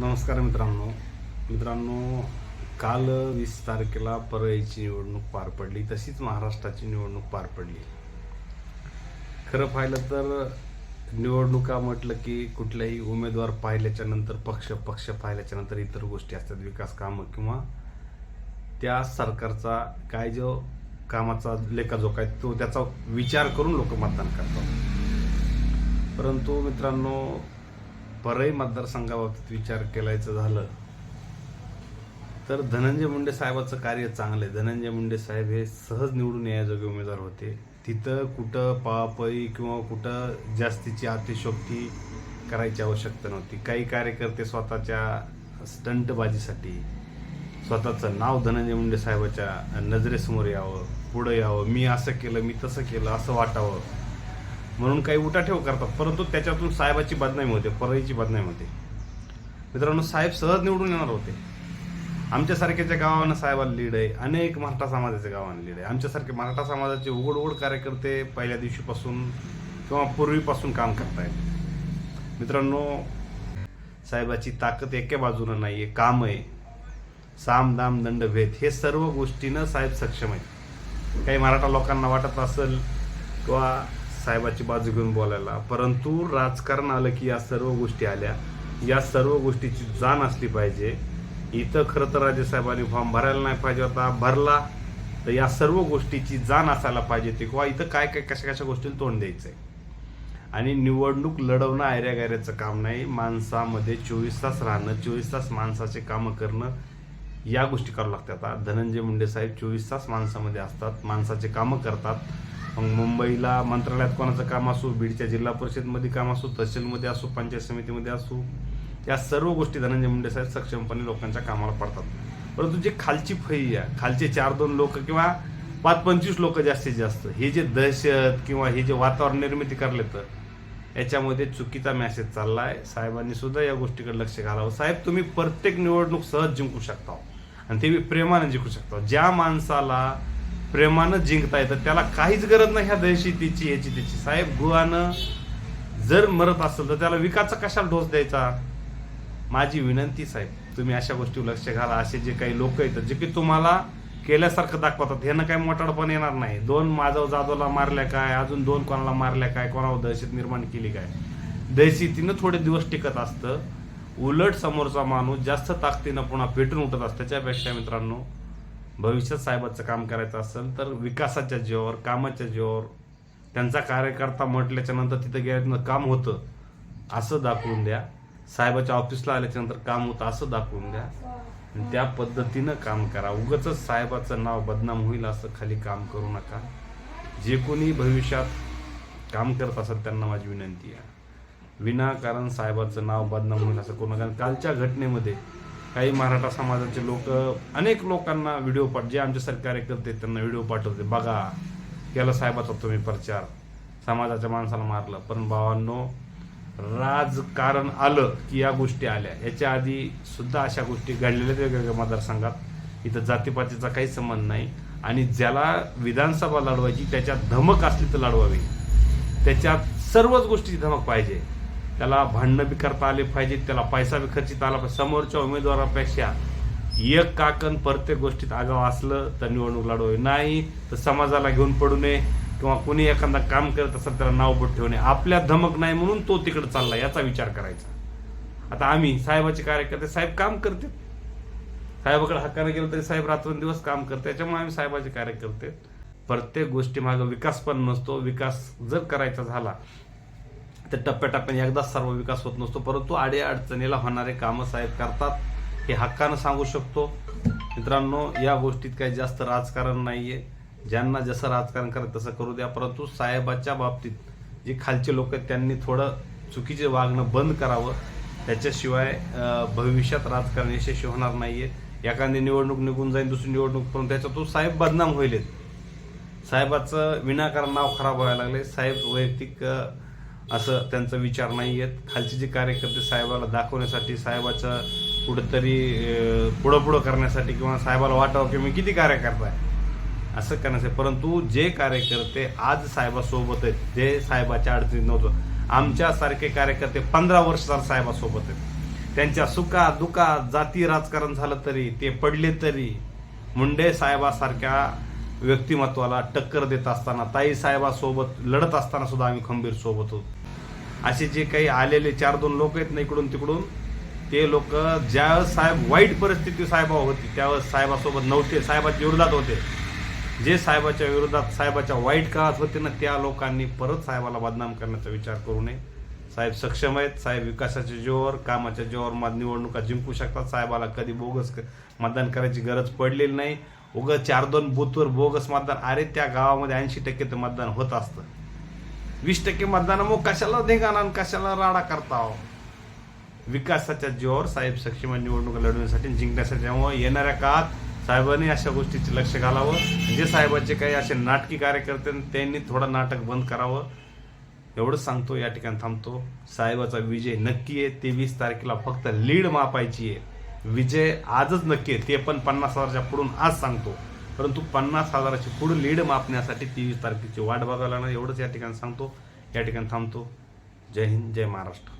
नमस्कार मित्रांनो. मित्रांनो काल वीस तारखेला परळीची निवडणूक पार पडली. तशीच महाराष्ट्राची निवडणूक पार पडली. खरं पाहिलं तर निवडणुका म्हटलं की कुठल्याही उमेदवार पाहिल्याच्या नंतर पक्ष पक्ष पाहिल्याच्या नंतर इतर गोष्टी असतात. विकास कामं किंवा त्या सरकारचा काय जो कामाचा लेखाजोखा आहे तो त्याचा विचार करून लोक मतदान करतात. परंतु मित्रांनो परळी मतदारसंघाबाबतीत विचार केलायचं झालं. तर धनंजय मुंडे साहेबाचं कार्य चांगलं आहे. धनंजय मुंडे साहेब हे सहज निवडून यायजोगे उमेदवार होते. तिथं कुठं पापई किंवा कुठं जास्तीची अतिशोक्ती करायची आवश्यकता नव्हती. काही कार्यकर्ते स्वतःच्या स्टंटबाजीसाठी स्वतःचं नाव धनंजय मुंडे साहेबाच्या नजरेसमोर यावं पुढं यावं मी असं केलं मी तसं केलं असं वाटावं. म्हणून काही उठाठेव करतात. परंतु त्याच्यातून साहेबाची बदनामी होते परळीची बदनामी होते. मित्रांनो साहेब सहज निवडून येणार होते. आमच्यासारख्याच्या गावानं साहेबाला लीड आहे. अनेक मराठा समाजाच्या गावांना लीड आहे. आमच्यासारखे मराठा समाजाचे उघड उघड कार्यकर्ते पहिल्या दिवशीपासून किंवा पूर्वीपासून काम करतायत. मित्रांनो साहेबाची ताकद एका बाजूनं नाही आहे काम आहे. साम दाम दंड भेद हे सर्व गोष्टीनं साहेब सक्षम आहेत. काही मराठा लोकांना वाटत असेल किंवा साहेबाची बाजू घेऊन बोलायला. परंतु राजकारण आलं की या सर्व गोष्टी आल्या. या सर्व गोष्टीची जाण असली पाहिजे. इथं खरं तर राजेसाहेबांनी फॉर्म भरायला नाही पाहिजे होता. भरला तर या सर्व गोष्टीची जाण असायला पाहिजे होती. किंवा इथं काय काय कशा कशा गोष्टीला तोंड द्यायचंय. आणि निवडणूक लढवणं आयऱ्या गायऱ्याचं काम नाही. माणसामध्ये चोवीस तास राहणं चोवीस तास माणसाचे कामं करणं या गोष्टी करावं लागतात आता. धनंजय मुंडे साहेब चोवीस तास माणसामध्ये असतात. माणसाचे कामं करतात. मग मुंबईला मंत्रालयात कोणाचं काम असो बीडच्या जिल्हा परिषदमध्ये काम असो तहसीलमध्ये असो पंचायत समितीमध्ये असो या सर्व गोष्टी धनंजय मुंडे साहेब सक्षमपणे लोकांच्या कामाला पडतात. परंतु जे खालची फई आहे खालचे चार दोन लोक किंवा पाच पंचवीस लोक जास्तीत जास्त हे जे दहशत किंवा हे जे वातावरण निर्मिती करले तर याच्यामध्ये चुकीचा मेसेज आहे साहेबांनी सुद्धा या गोष्टीकडे लक्ष घालावं. साहेब तुम्ही प्रत्येक निवडणूक सहज जिंकू शकता. आणि ते प्रेमाने जिंकू शकता. ज्या माणसाला प्रेमानं जिंकता येतं. त्याला काहीच गरज नाही ह्या दहशतीची याची त्याची. साहेब गुहानं जर मरत असेल तर त्याला विकाचा कशाला डोस द्यायचा? माझी विनंती साहेब तुम्ही अशा गोष्टी लक्ष घाला. असे जे काही लोक आहेत जे की तुम्हाला केल्यासारखं दाखवतात ह्यानं काही मोठाडपण येणार नाही. दोन माधव जाधवला मारल्या काय? अजून दोन कोणाला मारल्या काय? कोणावर दहशत निर्माण केली काय? दहशतीनं थोडे दिवस टिकत असतं. उलट समोरचा माणूस जास्त ताकदीनं पुन्हा पेटून उठत असतं. त्याच्यापेक्षा मित्रांनो भविष्यात साहेबाचं काम करायचं असेल तर विकासाच्या जीवावर कामाच्या जीवावर त्यांचा कार्यकर्ता म्हटल्याच्या नंतर तिथं गेल्यानंतर काम होतं असं दाखवून द्या. साहेबाच्या ऑफिसला आल्याच्यानंतर काम होतं असं दाखवून द्या. त्या पद्धतीनं काम करा. उगच साहेबाचं नाव बदनाम होईल असं खाली काम करू नका. जे कोणी भविष्यात काम करत असेल त्यांना माझी विनंती आहे. विनाकारण साहेबाचं नाव बदनाम होईल असं करू नका. कारण कालच्या घटनेमध्ये काही मराठा समाजाचे लोक अनेक लोकांना व्हिडिओ पाठ जे आमचे सरकारी करते त्यांना व्हिडिओ पाठवते. बघा केला साहेबाचा तुम्ही प्रचार. समाजाच्या माणसाला मारलं. पण भावांनो राजकारण आलं की या गोष्टी आल्या. याच्या आधी सुद्धा अशा गोष्टी घडलेल्या वेगवेगळ्या मतदारसंघात. इथं जातीपातीचा काही संबंध नाही. आणि ज्याला विधानसभा लढवायची त्याच्यात धमक असली तर लढवावी. त्याच्यात सर्वच गोष्टीची धमक पाहिजे. त्याला भांडणं बी करता आले पाहिजेत त्याला पैसा बी खर्चित आला पाहिजे. समोरच्या उमेदवारापेक्षा एक काकण प्रत्येक गोष्टीत आगाव असलं तर निवडणूक लढवावी नाही तर समाजाला घेऊन पडू नये किंवा कोणी एखादा काम करत असेल त्याला नाव बोट ठेवणे आपल्या धमक नाही म्हणून तो तिकडे चालला याचा विचार करायचा. आता आम्ही साहेबाचे कार्यकर्ते साहेब काम करते. साहेबाकडे हक्काने गेलं तरी साहेब रात्रंदिवस काम करते त्याच्यामुळे आम्ही साहेबाचे कार्यकर्ते. प्रत्येक गोष्टी मागं विकास पण नसतो. विकास जर करायचा झाला तर टप्प्याटप्प्याने एकदा सर्व विकास होत नसतो. परंतु आडे अडचणीला होणारे कामं साहेब करतात हे हक्कानं सांगू शकतो. मित्रांनो या गोष्टीत काही जास्त राजकारण नाहीये. ज्यांना जसं राजकारण करायचं तसं करू द्या. परंतु साहेबाच्या बाबतीत जे खालचे लोक आहेत त्यांनी थोडं चुकीचे वागणं बंद करावं. त्याच्याशिवाय भविष्यात राजकारण यशस्वी होणार नाहीये. एखादी निवडणूक निघून जाईल दुसरी निवडणूक पण त्याच्यातून साहेब बदनाम होईल. साहेबाचं विनाकारण नाव खराब व्हायला लागले साहेब वैयक्तिक असं त्यांचा विचार नाही आहेत खालचे जे कार्यकर्ते साहेबाला दाखवण्यासाठी साहेबाचं कुठंतरी पुढं पुढं करण्यासाठी किंवा साहेबाला वाटावं की मी किती कार्य करताय? असं करण्यासाठी. परंतु जे कार्यकर्ते आज साहेबासोबत आहेत जे साहेबाच्या अडचणीत नव्हतं. आमच्यासारखे कार्यकर्ते पंधरा वर्ष झालं साहेबासोबत आहेत. त्यांच्या सुखा दुखा जाती राजकारण झालं तरी ते पडले तरी मुंडे साहेबासारख्या व्यक्तिमत्वाला टक्कर देत असताना ताई साहेबासोबत लढत असताना सुद्धा आम्ही खंबीर सोबत होतो. असे जे काही आलेले चार दोन लोक आहेत ना इकडून तिकडून ते लोक ज्यावेळेस साहेब वाईट परिस्थिती साहेबा होती त्यावेळेस साहेबासोबत नव्हते. साहेबाच्या विरोधात होते. जे साहेबाच्या विरोधात साहेबाच्या वाईट काळात होते ना त्या लोकांनी परत साहेबाला बदनाम करण्याचा विचार करू नये. साहेब सक्षम आहेत. साहेब विकासाच्या जोर कामाच्या जोर मत निवडणुका जिंकू शकतात. साहेबाला कधी बोगस मतदान करायची गरज पडलेली नाही. उगं चार दोन बूथवर बोगस मतदान अरे त्या गावामध्ये ऐंशी टक्के तर मतदान होत असतं. वीस टक्के मतदान मग कशाला धिंगाणा आणि कशाला राडा करता हो? विकासाच्या जोर साहेब सक्षम निवडणुका लढवण्यासाठी जिंकण्यासाठी. त्यामुळे येणाऱ्या काळात साहेबांनी अशा गोष्टीचे लक्ष घालावं. जे साहेबाचे काही असे नाटकी कार्यकर्ते त्यांनी थोडं नाटक बंद करावं. एवढंच सांगतो या ठिकाणी थांबतो. साहेबाचा विजय नक्की आहे. तेवीस तारखेला फक्त लीड मापायची आहे. विजय आजच नक्की आहे. ते पण पन्नास हजारच्या पुढून आज सांगतो. परंतु पन्नास हजाराची पुढे लीड मापण्यासाठी तेवीस तारखेची वाट बघायला लागणार. एवढंच या ठिकाणी सांगतो. या ठिकाणी थांबतो. जय हिंद जय महाराष्ट्र.